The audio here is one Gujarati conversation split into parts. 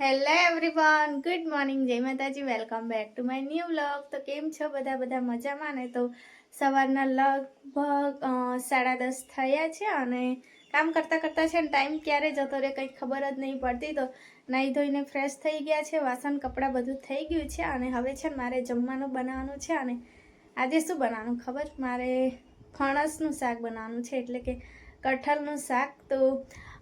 Hello everyone good morning Jai Mataji welcome back to my new vlog તો કેમ છો બધા? બધા મજામાં ને? તો સવારના લગભગ સાડા દસ થયા છે અને કામ કરતાં કરતાં છે ને ટાઈમ ક્યારે જતો રહે કંઈ ખબર જ નહીં પડતી. તો નાહી ધોઈને ફ્રેશ થઈ ગયા છે, વાસણ, કપડાં બધું થઈ ગયું છે અને હવે છે મારે જમવાનું બનાવવાનું છે અને આજે શું બનાવવાનું ખબર? મારે ફણસનું શાક બનાવવાનું છે, એટલે કે કઠલનું શાક. તો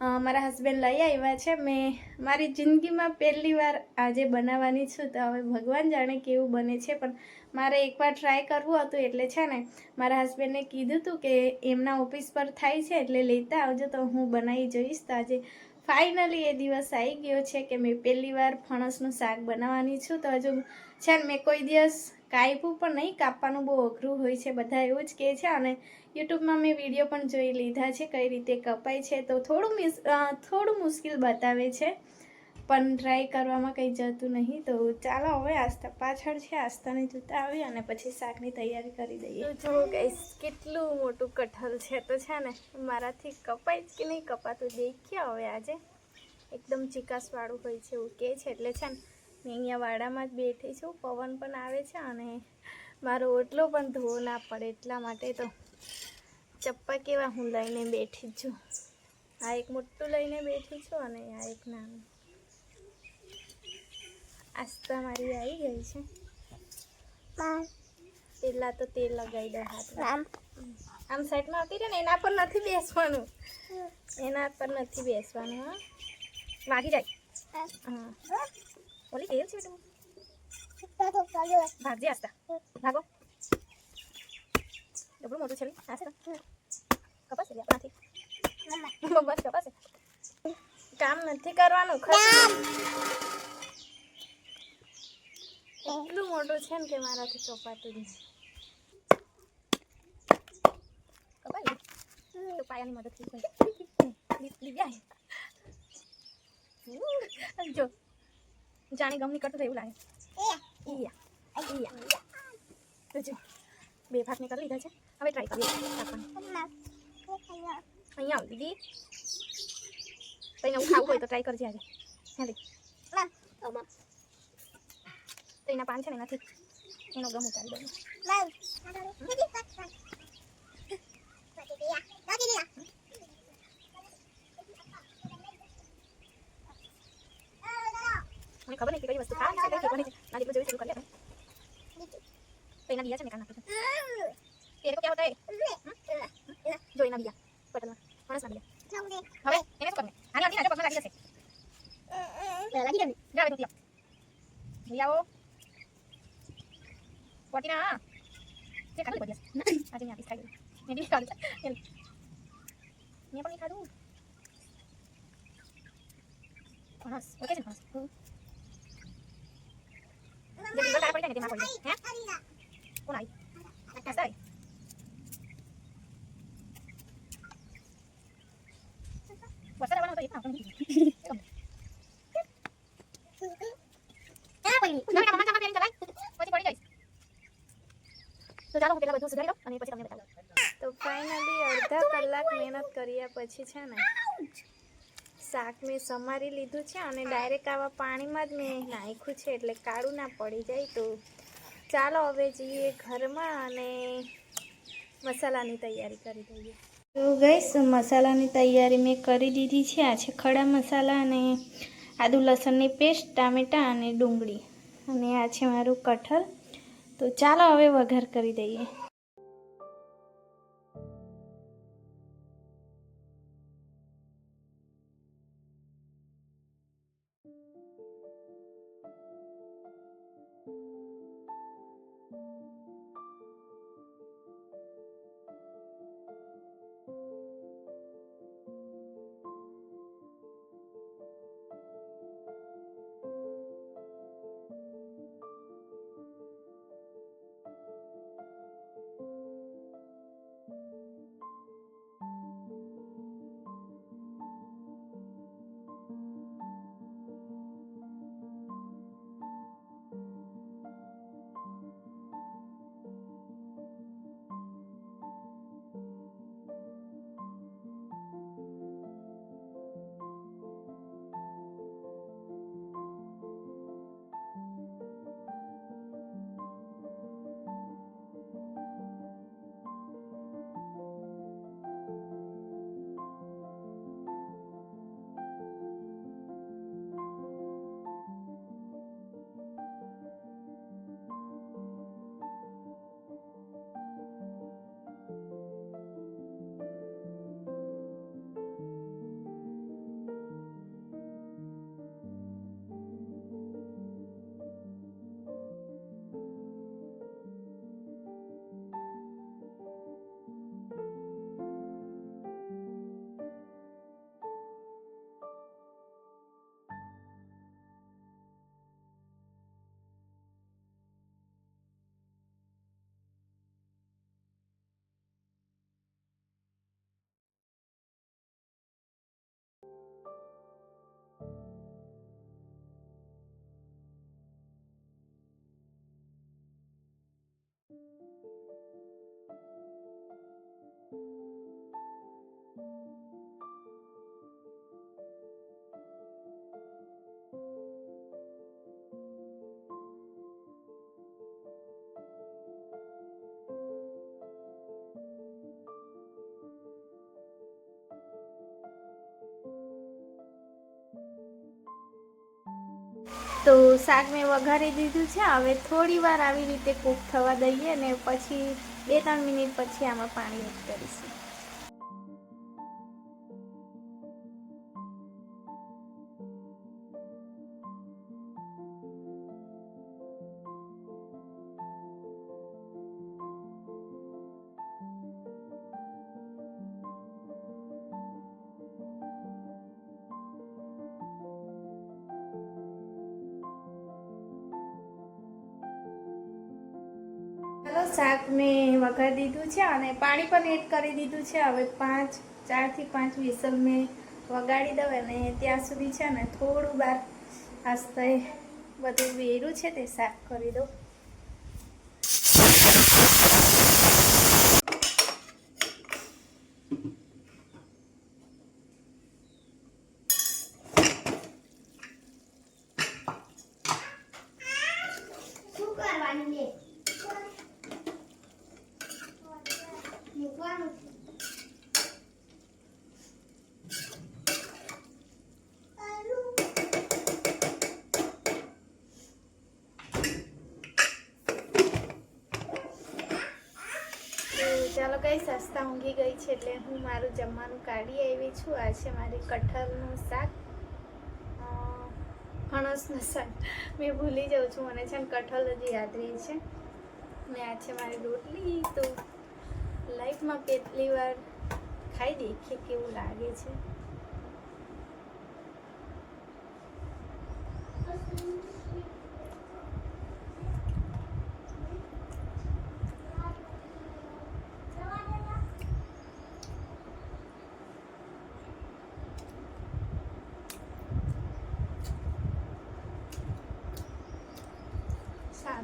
મારા હસબન્ડ લઈ આવ્યા છે. મેં મારી જિંદગીમાં પહેલી વાર આજે બનાવવાની છું. તો હવે ભગવાન જાણે કેવું બને છે. પણ મારે એકવાર ટ્રાય કરવું હતું એટલે છે ને, મારા હસબન્ડને કીધું હતું કે એમના ઓફિસ પર થાય છે એટલે લેતા આવજો. તો હું બનાવી જોઈશ. તો આજે ફાઇનલી એ દિવસ આવી ગયો છે કે મેં પહેલી વાર ફણસનું શાક બનાવવાની છું. તો હજુ છે ને, મેં કોઈ દિવસ કાપ્યું પણ નહીં, કાપવાનું બહુ અઘરું હોય છે, બધા એવું જ કહે છે. અને યુટ્યુબમાં મેં વીડિયો પણ જોઈ લીધા છે કઈ રીતે કપાય છે. તો થોડું મિસ થોડું મુશ્કેલ બતાવે છે, પણ ટ્રાય કરવામાં કંઈ જતું નહીં. તો ચાલો હવે આસ્તા પાછળ છે આસ્તાને જોતા આવી અને પછી શાકની તૈયારી કરી દઈએ. જો ગઈશ કેટલું મોટું કઠલ છે તો છે ને, મારાથી કપાય કે નહીં કપાતું, દેખ્યા હવે આજે. એકદમ ચિકાસવાળું હોય છે એવું કહે છે. એટલે છે ને મેં અહીંયા વાડામાં જ બેઠી છું. પવન પણ આવે છે અને મારો ઓટલો પણ ધોવો ના પડે એટલા માટે તો ચપ્પા કેવા હું લઈને બેઠી છું. આ એક મોટું લઈને બેઠી છું અને આ એક નાનું. આસ્તા મારી આવી ગઈ છે. પહેલાં તો તેલ લગાવી દો હાથમાં. આમ. સાઈડમાં આવતી રહે ને એના પર નથી બેસવાનું. એના પર નથી બેસવાનું હા. વાગી જાય. હા. ઓલી તેલ છે બેટા ભાગજે આસ્તા ભાગો ડબલું મોટું છે આસે? કપાશે લે આપણાથી બસ કપાશે કામ નથી કરવાનું ખરું એટલું મોટું છે ને કે મારાથી ચોપાતું કપાઈ તો પાયાની મદદથી થઈ લીધી જો જાણે ગમ નીકળતું એવું લાગે. તો જો, બે ભાગ નીકળી લીધા છે. હવે ટ્રાય કરીએ. અહીંયા આવ દીદી તઈને હું ખાવું હોય તો ટ્રાય કરજે આજે. હા લે તો એના પાન છે ને એનાથી એનો ગમ ઉતારી દઉં. મને ખબર નહીં કે કઈ વસ્તુ ખાવાની છે કઈ ખબર છે. ના જેટલું જોયું શરૂ કરી તો એના દિયા છે મેં કાન નાખી તેરે કો ક્યાં હોતા હે જો એના દિયા પટલમાં. માણસ ના દિયા હવે એને શું કરવું? આની આની આજે પગમાં લાગી જશે. જા હવે દૂધ લઈ આવો. પોટી ના તે પડી જશે આજે મેં આપીશ ખાઈ મેં બી ખાધું. મેં પણ નહીં ખાધું. ફણસ. ઓકે છે ફણસ? જે રિંગણ તારા પડી જાય ને તેમાં પડી જાય હે કોણ આવી હસતા આવી વરસાદ આવવાનો હતો એ પણ આપણને નથી કીધું. ના, ના, મમ્મા કામ કરીને ચલાય. પછી પડી જઈશ. તો ચાલો હું પેલા બધું સુધારી દઉં અને પછી તમને બતાવું તો ફાઇનલી અડધા કલાક મહેનત કર્યા પછી છે ને શાક મેં સમારી લીધું છે અને ડાયરેક્ટ આવા પાણીમાં જ મેં નાખ્યું છે એટલે કાળું ના પડી જાય તો ચાલો હવે જઈએ ઘરમાં અને મસાલાની તૈયારી કરી દઈએ. તો ગઈશ મસાલાની તૈયારી મેં કરી દીધી છે. આ છે ખડા મસાલા અને આદુ લસણની પેસ્ટ ટામેટાં અને ડુંગળી. અને આ છે મારું કઠલ તો ચાલો હવે વઘાર કરી દઈએ. તો શાક મેં વઘારી દીધું છે. હવે થોડી વાર આવી રીતે કૂક થવા દઈએ ને પછી બે ત્રણ મિનિટ પછી આમાં પાણી એડ કરીશું. શાક મેં વઘારી દીધું છે અને પાણી પણ એડ કરી દીધું છે. હવે પાંચ, ચારથી પાંચ વિસલ મેં વગાડી દઉં અને ત્યાં સુધી છે ને થોડું બાર આસ્તે બધું વેરું છે તે શાક કરી દઉં. કઈ સસ્તા ઊંઘી ગઈ છે એટલે હું મારું જમવાનું કાઢી આવી છું. આ છે મારી કઠલનું શાક. ફણસનું શાક. મેં ભૂલી જાઉં છું, મને છે ને કઠલ હજી યાદ રહી છે. ને આ છે મારી રોટલી. તો લાઈફમાં કેટલી વાર ખાઈ દેખીએ કેવું લાગે છે.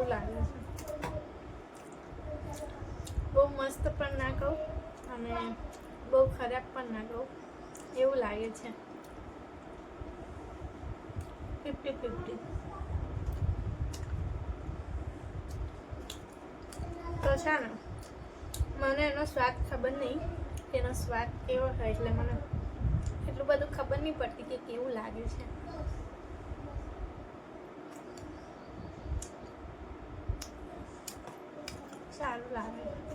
સારું લાગે છે. બહુ મસ્ત પણ ના કહું અને બહુ ખરાબ પણ ના કહું. એવું લાગે છે. ફિફ્ટી ફિફ્ટી તો છે ને, મને એનો સ્વાદ ખબર નહીં કે એનો સ્વાદ કેવો હોય એટલે મને એટલું બધું ખબર નહીં પડતી કે કેવું લાગે છે. સારું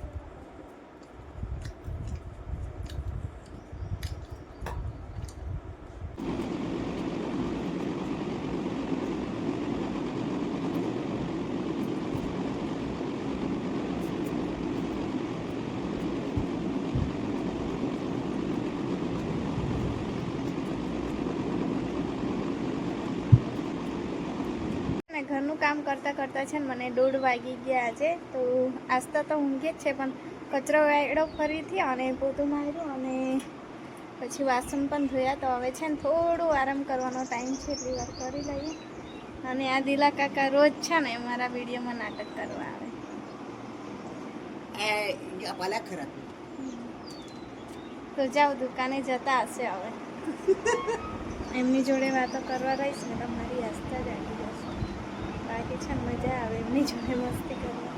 ને ઘરનું કામ કરતાં કરતાં છે ને મને દોઢ વાગી ગયા છે તો આસ્તા તો ઊંઘે જ છે પણ કચરો વાયડો ફરીથી અને પોતું માર્યું અને પછી વાસણ પણ ધોયા તો હવે છે ને થોડું આરામ કરવાનો ટાઈમ છે એટલી વાર કરી લઈએ. અને આ દિલા કાકા રોજ છે ને મારા વિડીયોમાં નાટક કરવા આવે. તો જાઓ દુકાને જતા હશે હવે. એમની જોડે વાતો કરવા રહીશ ને તો મારી આસ્થા જાગી જશે છે, મજા આવે, એમની જોડે મસ્તી કરવા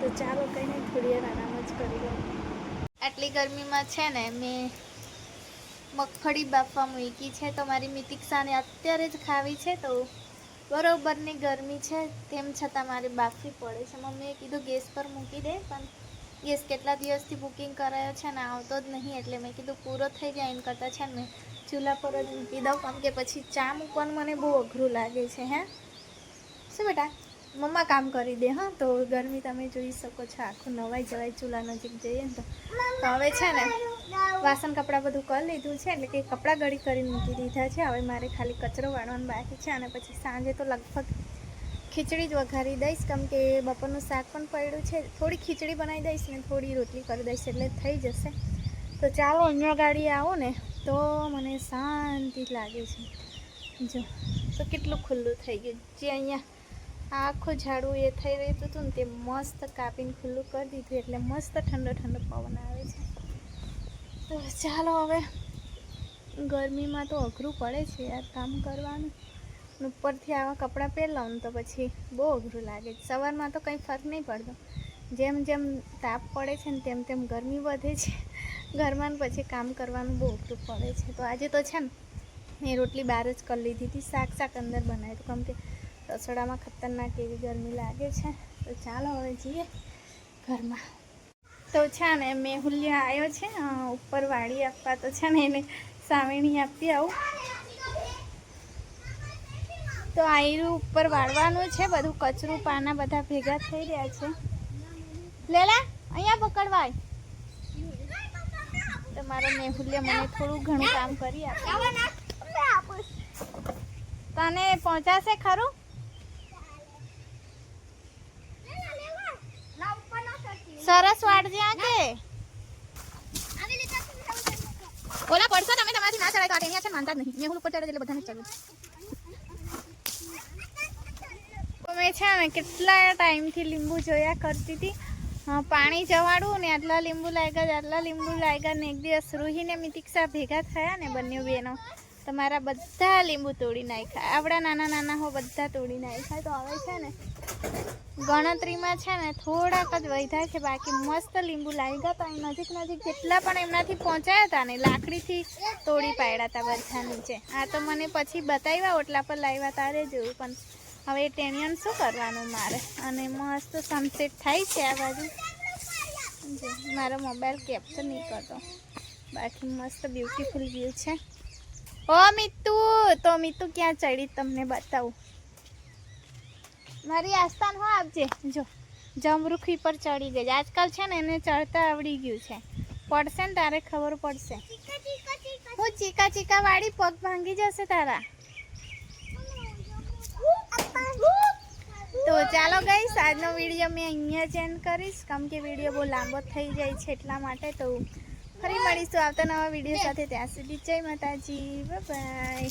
તો ચાલો કંઈ નહીં થોડી વાર આરામ જ કરી લઉં. આટલી ગરમીમાં છે ને, મેં મગફળી બાફવા મૂકી છે, તો મારી મિતિક્ષાને અત્યારે જ ખાવી છે, તો બરોબરની ગરમી છે, તેમ છતાં મારે બાફવી પડે છે. મમ્મીએ કીધું ગેસ પર મૂકી દે, પણ ગેસ કેટલા દિવસથી બુકિંગ કરાયો છે ને, આવતો જ નહીં, એટલે મેં કીધું પૂરો થઈ જાય એમ કરતાં છે ને, મેં ચૂલા પર જ મૂકી દઉં. કેમ કે પછી ચા મૂકવાનું મને બહુ અઘરું લાગે છે, હે. બેટા? મમ્મા કામ કરી દે, હા? તો ગરમી તમે જોઈ શકો છો, આખું નવાઈ જવાય, ચૂલા નજીક જઈએ ને તો. હવે છે ને, વાસણ કપડાં બધું કરી લીધું છે, એટલે કે કપડાં ગળી કરીને મૂકી દીધા છે. હવે મારે ખાલી કચરો વાળવાનું બાકી છે અને પછી સાંજે તો લગભગ ખીચડી જ વઘારી દઈશ. કેમ કે બપોરનું શાક પણ પડ્યું છે. થોડી ખીચડી બનાવી દઈશ ને થોડી રોટલી કરી દઈશ, એટલે થઈ જશે. તો ચાલો અન્ય ગાડી આવો ને, તો મને શાંતિ લાગે છે. જો, તો કેટલું ખુલ્લું થઈ ગયું. જે અહીંયા આખું ઝાડું એ થઈ રહ્યું હતું ને તે મસ્ત કાપીને ખુલ્લું કરી દીધું એટલે મસ્ત ઠંડો ઠંડો પવન આવે છે. તો ચાલો હવે ગરમીમાં તો અઘરું પડે છે યાર કામ કરવાનું. ઉપરથી આવા કપડાં પહેરલા ને તો પછી બહુ અઘરું લાગે છે. સવારમાં તો કંઈ ફરક નહીં પડતો. જેમ જેમ તાપ પડે છે ને તેમ તેમ ગરમી વધે છે. ઘરમાં પછી કામ કરવાનું બહુ અઘરું પડે છે. તો આજે તો છે ને મેં રોટલી બહાર જ કરી લીધી હતી. શાક શાક અંદર બનાવ્યું કેમ કે રસોડામાં ખતરનાક એવી ગરમી લાગે છે. તો ચાલો હવે જઈએ ઘરમાં. તો છે ને મેહુલિયા આવ્યો છે. ઉપર વાળી આપવા તો છે ને એને સાવેણી આપી આવું. તો આયરું ઉપર વાળવાનું છે. બધું કચરું, પાના બધા ભેગા થઈ રહ્યા છે. લેલા, અહીંયા પકડવાય. તો મારો મેહુલિયા મને થોડું ઘણું કામ કરી આપે. તને પહોંચાશે ખરું? સરસ વાળજે આ કે ઓલા પડશો તમે તમારી ના ચડાય તો અહીંયા છે માનતા જ નહીં. હું ઉપર ચડે એટલે બધાને ચડવું મેં છે ને કેટલા ટાઈમથી લીંબુ જોયા કરતી હતી. પાણી જવાડું ને આટલા લીંબુ લાગ્યા આટલા લીંબુ લાગ્યા ને એક દિવસ રૂહી ને મિતિક્ષા ભેગા થયા ને બંને બહેનો તો મારા બધા લીંબુ તોડી નાખ્યા. આપણા નાના નાના હો બધા તોડી નાખ્યા. તો હવે છે ને, ગણતરીમાં છે ને થોડાક જ વધ્યા છે. બાકી મસ્ત લીંબુ લાગ્યા હતા. નજીક નજીક જેટલા પણ એમનાથી પહોંચાયા હતા ને, લાકડીથી તોડી પાડ્યા હતા બધા નીચે. આ તો મને પછી બતાવ્યા, ઓટલા પર લાવ્યા તારે જોયું પણ હવે ટેનિયન શું કરવાનું મારે? અને મસ્ત સનસેટ થાય છે આ બાજુ. મારો મોબાઈલ કેપ્ચર નહીં કરતો. બાકી મસ્ત બ્યુટીફુલ વ્યૂ છે. ઓ મિત્તુ તો મિત્તુ ક્યાં ચડી તમને બતાવું? મારી આસ્થાન હો આપજે. જો, જમરૂખી પર ચડી ગઈ. આજકાલ છે ને એને ચડતા આવડી ગયું છે. પડશે ને તારે ખબર પડશે. હું ચીકા ચીકા વાળી પગ ભાંગી જશે તારા. તો ચાલો ગઈશ આજનો વીડિયો મેં અહીંયા જ એન્ડ કરીશ. કેમ કે વીડિયો બહુ લાંબો થઈ જાય છે એટલા માટે તો ફરી મળીશું આવતા નવા વીડિયો સાથે. ત્યાં સુધી જય માતાજી. બાય